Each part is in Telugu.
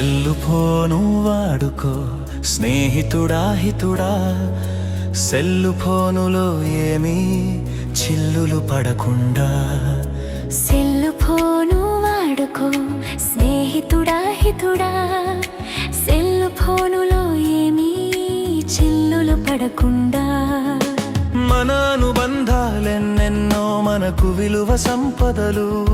ఫోను వాడుకో స్నేహితుడా హితుడా. సెల్లు ఫోనులో ఏమీ చిల్లులు పడకుండా. సెల్లు ఫోను వాడుకో స్నేహితుడా హితుడా. సెల్లు ఫోనులో ఏమీ చిల్లులు పడకుండా. మన అనుబంధాలెన్నెన్నో మనకు విలువ సంపదలు.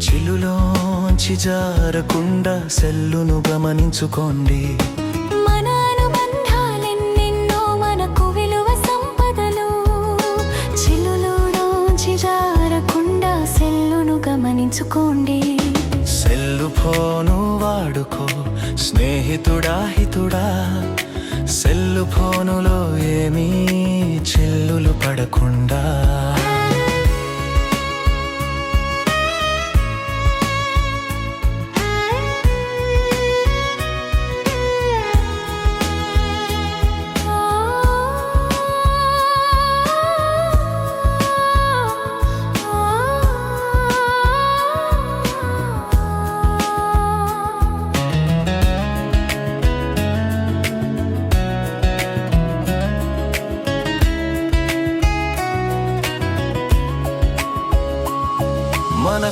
చిలులోంచి జారకుండా సెల్లును గమనించుకోండి. మన అనుబంధాలెన్నెన్నో మనకు విలువ సంపదలు. చిల్లులోంచి జారకుండా సెల్లును గమనించుకోండి. సెల్లు ఫోను వాడుకో స్నేహితుడా హితుడా. సెల్లు ఫోనులో ఏమీ చిల్లులు పడకుండా.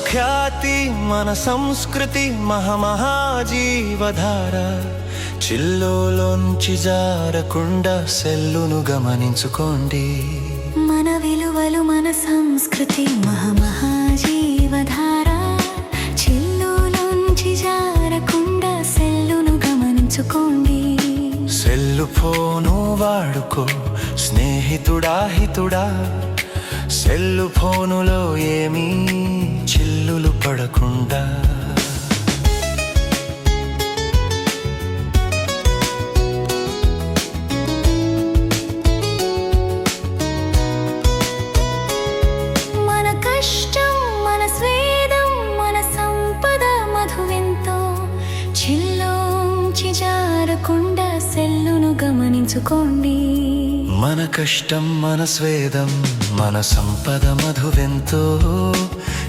ఖ్యాతి మన సంస్కృతి మహమహాజీవధార చిల్లోలోంచి జారకుండా సెల్లును గమనించుకోండి మన విలువలు మన సంస్కృతి మహామహాజీవధార చిల్లులోంచి జారకుండా సెల్లును గమనించుకోండి సెల్లు ఫోను వాడుకో స్నేహితుడా హితుడా సెల్లు ఫోనులో ఏమీ చిల్లులు పడకుండా. మన కష్టం మన స్వేదం మన సంపద మధువెంతో చిల్లోంచి జారకుండా సెల్లును గమనించుకోండి. మన కష్టం మన స్వేదం మన సంపద మధువెంతో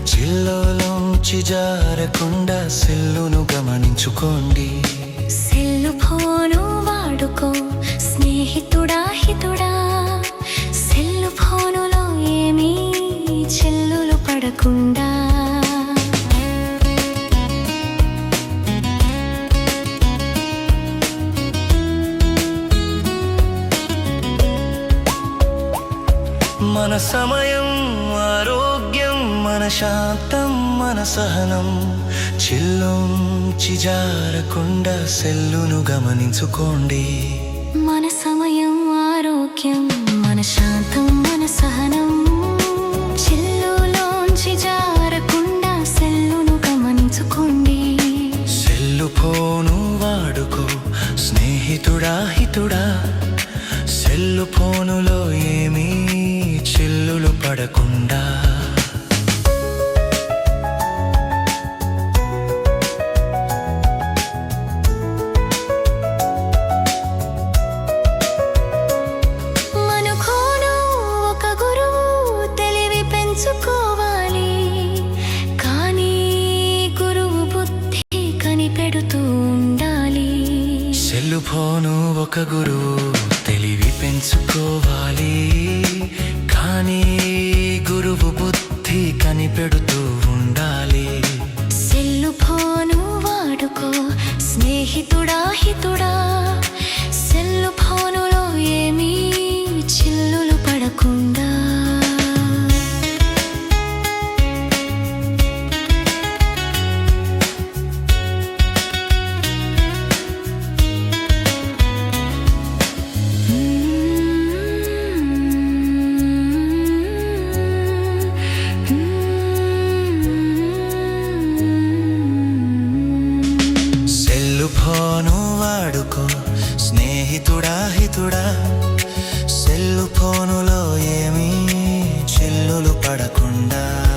చిల్లోలోంచి జారకుండా సెల్లును గమనించుకోండి. సెల్లు ఫోను వాడుకో స్నేహితుడా హితుడా. సెల్లు ఫోనులో ఏమీ చెల్లులు పడకుండా మన సమయం ఆరోగ్యం మన శాంతం మన సహనం. చిల్లోంచి జారకుండా సెల్లును గమనించుకోండి. మన సమయం ఆరోగ్యం మన శాంతం మన సహనం. చిల్లులోంచి జారకుండా సెల్లును గమనించుకోండి. సెల్లు ఫోను వాడుకో స్నేహితుడా హితుడా. సెల్లు ఫోనులో పడకుండా మనుకోను ఒక గురువు తెలివి పెంచుకోవాలి. కానీ గురువు బుద్ధి కనిపెడుతూ ఉండాలి. ఒక గురువు తెలివి పెంచుకోవాలి. కానీ హితుడా హితుడా సెల్లు ఫోనులో ఏమీ చెల్లులు పడకుండా.